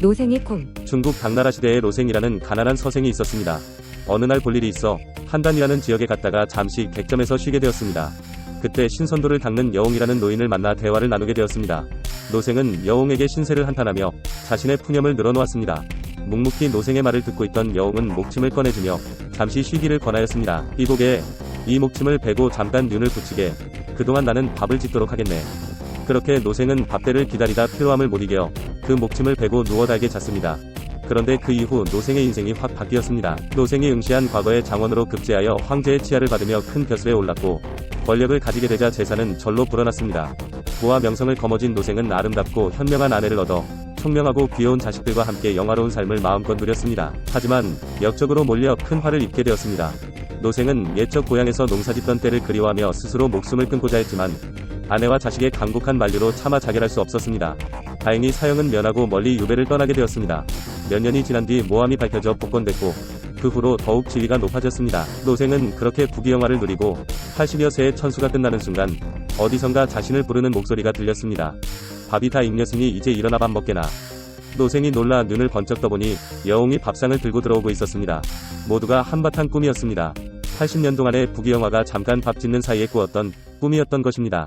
노생이 콩. 중국 당나라 시대에 로생이라는 가난한 서생이 있었습니다. 어느 날 볼 일이 있어 한단이라는 지역에 갔다가 잠시 객점에서 쉬게 되었습니다. 그때 신선도를 닦는 여홍이라는 노인을 만나 대화를 나누게 되었습니다. 노생은 여홍에게 신세를 한탄하며 자신의 푸념을 늘어놓았습니다. 묵묵히 노생의 말을 듣고 있던 여홍은 목침을 꺼내주며 잠시 쉬기를 권하였습니다. 이곡에 이 목침을 베고 잠깐 눈을 붙이게 그동안 나는 밥을 짓도록 하겠네. 그렇게 노생은 밥때를 기다리다 피로함을 못 이겨 그 목침을 베고 누워 달게 잤습니다. 그런데 그 이후 노생의 인생이 확 바뀌었습니다. 노생이 응시한 과거의 장원으로 급제하여 황제의 치하를 받으며 큰 벼슬에 올랐고 권력을 가지게 되자 재산은 절로 불어났습니다. 부와 명성을 거머쥔 노생은 아름답고 현명한 아내를 얻어 총명하고 귀여운 자식들과 함께 영화로운 삶을 마음껏 누렸습니다. 하지만 역적으로 몰려 큰 화를 입게 되었습니다. 노생은 옛적 고향에서 농사짓던 때를 그리워하며 스스로 목숨을 끊고자 했지만 아내와 자식의 강곡한 만류로 차마 자결할 수 없었습니다. 다행히 사형은 면하고 멀리 유배를 떠나게 되었습니다. 몇 년이 지난 뒤 모함이 밝혀져 복권됐고 그 후로 더욱 지위가 높아졌습니다. 노생은 그렇게 부귀영화를 누리고 80여 세의 천수가 끝나는 순간 어디선가 자신을 부르는 목소리가 들렸습니다. 밥이 다 익렸으니 이제 일어나 밥 먹게나. 노생이 놀라 눈을 번쩍 떠보니 여홍이 밥상을 들고 들어오고 있었습니다. 모두가 한바탕 꿈이었습니다. 80년 동안의 부귀영화가 잠깐 밥 짓는 사이에 꾸었던 꿈이었던 것입니다.